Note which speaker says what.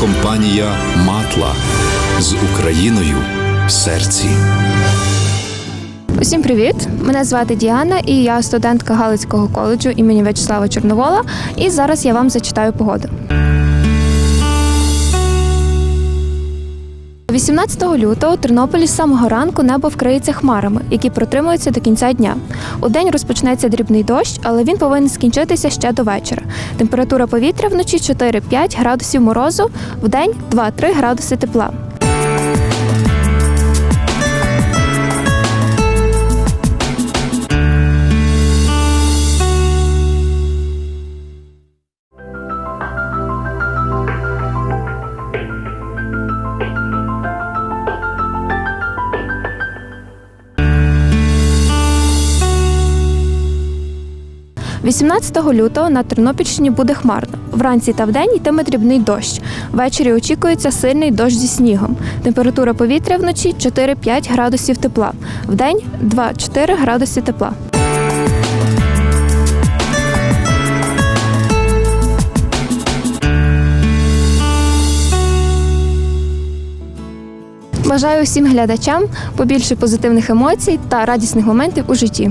Speaker 1: компанія Матла з Україною в серці.
Speaker 2: Усім привіт! Мене звати Діана, і я студентка Галицького коледжу імені В'ячеслава Чорновола. І зараз я вам зачитаю погоду. 18 лютого у Тернополі з самого ранку небо вкриється хмарами, які протримуються до кінця дня. У день розпочнеться дрібний дощ, але він повинен скінчитися ще до вечора. Температура повітря вночі 4-5 градусів морозу, в день 2-3 градуси тепла. – 18 лютого на Тернопільщині буде хмарно. Вранці та вдень йтиме дрібний дощ. Ввечері очікується сильний дощ зі снігом. Температура повітря вночі 4-5 градусів тепла. Вдень 2-4 градуси тепла. Бажаю усім глядачам побільше позитивних емоцій та радісних моментів у житті.